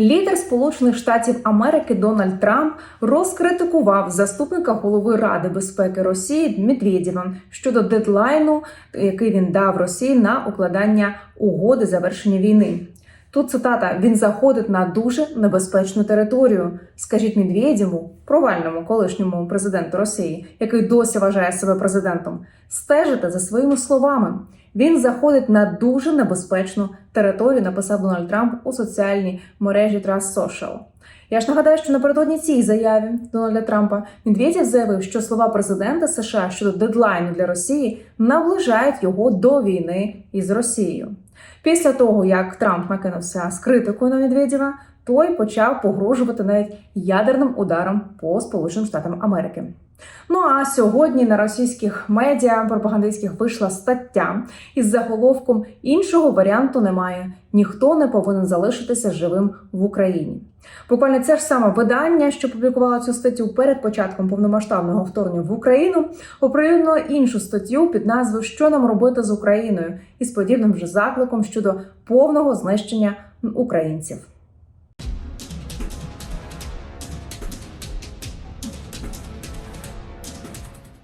Лідер Сполучених Штатів Америки Дональд Трамп розкритикував заступника голови Ради безпеки Росії Медведєва щодо дедлайну, який він дав Росії на укладання угоди завершення війни. Тут цитата: він заходить на дуже небезпечну територію. Скажіть Медведєву, провальному колишньому президенту Росії, який досі вважає себе президентом, стежите за своїми словами. Він заходить на дуже небезпечну територію, написав Дональд Трамп у соціальній мережі Trust Social. Я ж нагадаю, що напередодні цій заяві Дональда Трампа Медведєв заявив, що слова президента США щодо дедлайну для Росії наближають його до війни із Росією. Після того, як Трамп накинувся з критикою на Медведєва, той почав погрожувати навіть ядерним ударом по Сполученим Штатам Америки. Ну а сьогодні на російських медіа пропагандистських вийшла стаття із заголовком іншого варіанту немає. Ніхто не повинен залишитися живим в Україні. Буквально це ж саме видання, що публікувало цю статтю перед початком повномасштабного вторгнення в Україну, оприлюднило іншу статтю під назвою Що нам робити з Україною із подібним же закликом щодо повного знищення українців.